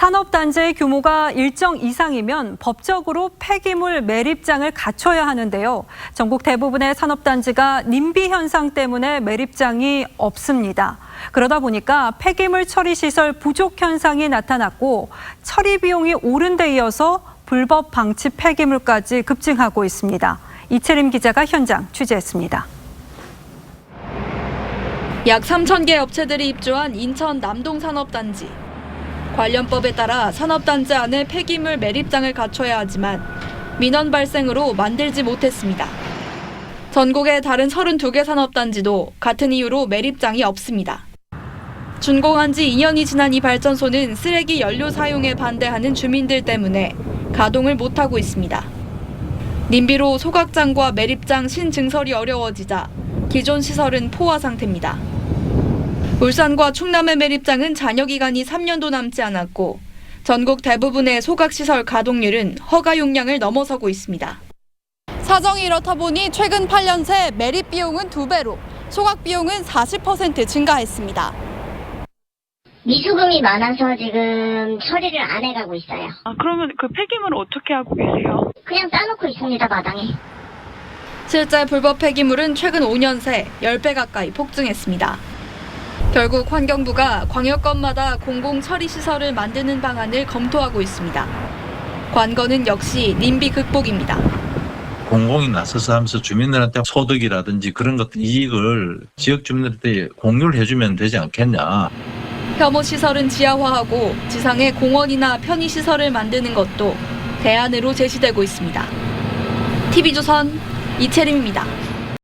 산업단지의 규모가 일정 이상이면 법적으로 폐기물 매립장을 갖춰야 하는데요. 전국 대부분의 산업단지가 님비 현상 때문에 매립장이 없습니다. 그러다 보니까 폐기물 처리 시설 부족 현상이 나타났고 처리 비용이 오른 데 이어서 불법 방치 폐기물까지 급증하고 있습니다. 이채림 기자가 현장 취재했습니다. 약 3천 개 업체들이 입주한 인천 남동산업단지. 관련법에 따라 산업단지 안에 폐기물 매립장을 갖춰야 하지만 민원 발생으로 만들지 못했습니다. 전국의 다른 32개 산업단지도 같은 이유로 매립장이 없습니다. 준공한 지 2년이 지난 이 발전소는 쓰레기 연료 사용에 반대하는 주민들 때문에 가동을 못하고 있습니다. 님비로 소각장과 매립장 신증설이 어려워지자 기존 시설은 포화 상태입니다. 울산과 충남의 매립장은 잔여 기간이 3년도 남지 않았고 전국 대부분의 소각시설 가동률은 허가 용량을 넘어서고 있습니다. 사정이 이렇다 보니 최근 8년 새 매립 비용은 2배로 소각 비용은 40% 증가했습니다. 미수금이 많아서 지금 처리를 안 해가고 있어요. 아, 그러면 그 폐기물을 어떻게 하고 계세요? 그냥 싸놓고 있습니다, 마당에. 실제 불법 폐기물은 최근 5년 새 10배 가까이 폭증했습니다. 결국 환경부가 광역권마다 공공 처리 시설을 만드는 방안을 검토하고 있습니다. 관건은 역시 님비 극복입니다. 공공이 나서서 하면서 주민들한테 소득이라든지 그런 것들 이익을 지역 주민들한테 공유를 해주면 되지 않겠냐. 혐오 시설은 지하화하고 지상에 공원이나 편의 시설을 만드는 것도 대안으로 제시되고 있습니다. TV조선 이채림입니다.